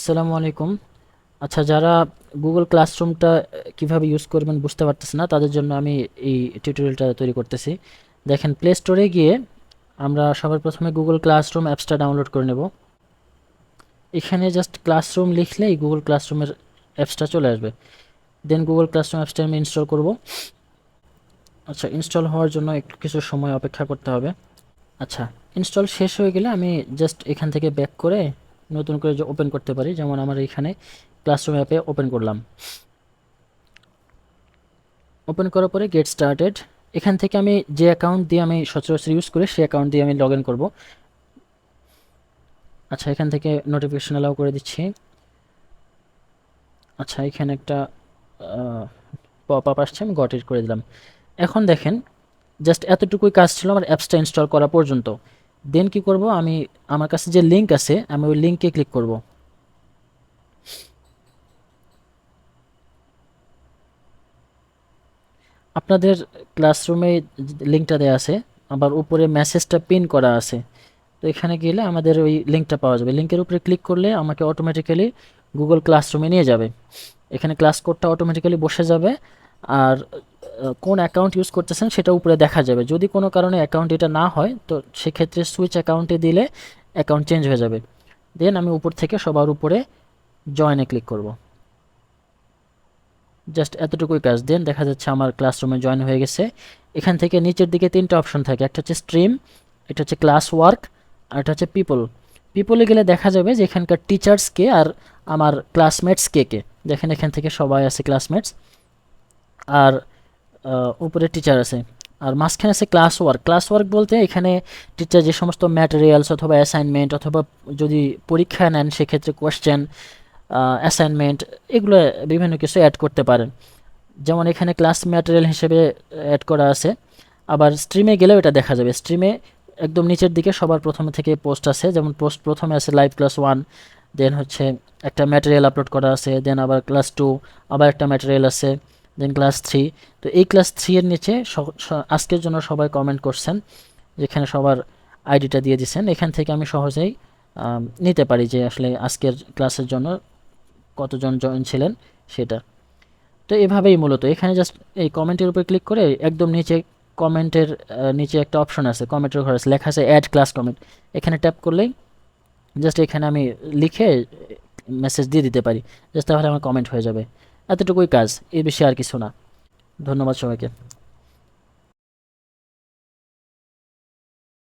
আসসালামু আলাইকুম। আচ্ছা যারা গুগল ক্লাসরুমটা কীভাবে ইউজ করবেন বুঝতে পারতেছে না, তাদের জন্য আমি এই টিউটোরিয়ালটা তৈরি করতেছি। দেখেন প্লে স্টোরে গিয়ে আমরা সবার প্রথমে গুগল ক্লাসরুম অ্যাপসটা ডাউনলোড করে নেব। এখানে জাস্ট ক্লাসরুম লিখলেই গুগল ক্লাসরুমের অ্যাপসটা চলে আসবে। দেন গুগল ক্লাসরুম অ্যাপসটা আমি ইনস্টল করব। আচ্ছা ইনস্টল হওয়ার জন্য একটু কিছু সময় অপেক্ষা করতে হবে। আচ্ছা ইনস্টল শেষ হয়ে গেলে আমি জাস্ট এখান থেকে ব্যাক করে নতুন করে যে ওপেন করতে পারি, যেমন আমার এখানে ক্লাসরুম অ্যাপে ওপেন করলাম। ওপেন করার পরে গেট স্টার্টেড এখান থেকে আমি যে অ্যাকাউন্ট দিয়ে আমি সচরাচর ইউজ করি, সেই অ্যাকাউন্ট দিয়ে আমি লগ ইন করব। আচ্ছা এখান থেকে নোটিফিকেশন অ্যালাউ করে দিচ্ছি। আচ্ছা এখানে একটা পপ আপ আসছে, আমি গট ইট করে দিলাম। এখন দেখেন জাস্ট এতটুকুই কাজ ছিল আমার অ্যাপসটা ইনস্টল করা পর্যন্ত। দেন কি করব? আমি আমার কাছে যে লিঙ্ক আছে, আমি ওই লিঙ্কে ক্লিক করব। আপনাদের ক্লাসরুমে লিঙ্কটা দেওয়া আছে, আবার উপরে মেসেজটা পিন করা আছে। তো এখানে গেলে আমাদের ওই লিঙ্কটা পাওয়া যাবে। লিঙ্কের উপরে ক্লিক করলে আমাকে অটোমেটিক্যালি গুগল ক্লাসরুমে নিয়ে যাবে। এখানে ক্লাস কোডটা অটোমেটিক্যালি বসে যাবে, আর কোন অ্যাকাউন্ট ইউজ করতেছেন সেটা উপরে দেখা যাবে। যদি কোনো কারণে অ্যাকাউন্ট এটা না হয়, তো সেক্ষেত্রে সুইচ অ্যাকাউন্টে দিলে অ্যাকাউন্ট চেঞ্জ হয়ে যাবে। দেন আমি উপর থেকে সবার উপরে জয়েনে ক্লিক করব। জাস্ট এতটুকুই কাজ। দেন দেখা যাচ্ছে আমার ক্লাসরুমে জয়েন হয়ে গেছে। এখান থেকে নিচের দিকে তিনটা অপশন থাকে। একটা হচ্ছে স্ট্রিম এটা হচ্ছে ক্লাস ওয়ার্ক আর এটা হচ্ছে পিপল পিপলে গেলে দেখা যাবে যে এখানকার টিচার্স কে আর আমার ক্লাসমেটস কে কে। দেখেন এখান থেকে সবাই আছে ক্লাসমেটস আর উপরে টিচার আছে। আর মাঝখানে আছে ক্লাস ওয়ার্ক ক্লাস ওয়ার্ক বলতে এখানে টিচার যে সমস্ত ম্যাটেরিয়ালস অথবা অ্যাসাইনমেন্ট অথবা যদি পরীক্ষা নেন, সেক্ষেত্রে কোয়েশ্চেন অ্যাসাইনমেন্ট এগুলো বিভিন্ন কিছু অ্যাড করতে পারেন। যেমন এখানে ক্লাস ম্যাটেরিয়াল হিসেবে অ্যাড করা আছে। আবার স্ট্রিমে গেলেও এটা দেখা যাবে। স্ট্রিমে একদম নিচের দিকে সবার প্রথমে থেকে পোস্ট আছে। যেমন পোস্ট প্রথমে আছে লাইভ ক্লাস ওয়ান দেন হচ্ছে একটা ম্যাটেরিয়াল আপলোড করা আছে দেন আবার ক্লাস টু আবার একটা ম্যাটেরিয়াল আছে। দেন ক্লাস থ্রি তো এই ক্লাস থ্রি এর নিচে আজকের জন্য সবাই কমেন্ট করছেন, যেখানে সবার আইডিটা দিয়ে দিচ্ছেন এখান থেকে আমি সহজেই নিতে পারি যে আসলে আজকের ক্লাসের জন্য কতজন জয়েন ছিলেন সেটা। তো এভাবেই মূলত। এখানে জাস্ট এই কমেন্টের উপর ক্লিক করে একদম নিচে কমেন্টের নিচে একটা অপশন আছে কমেন্টের ঘর আছে লেখা আছে অ্যাড ক্লাস কমেন্ট এখানে ট্যাপ করলেই জাস্ট এখানে আমি লিখে মেসেজ দিয়ে দিতে পারি। জাস্ট তাহলে আমার কমেন্ট হয়ে যাবে। এতটুকুই কাজ এর বিষয়ে আর কিছু না। ধন্যবাদ সবাইকে।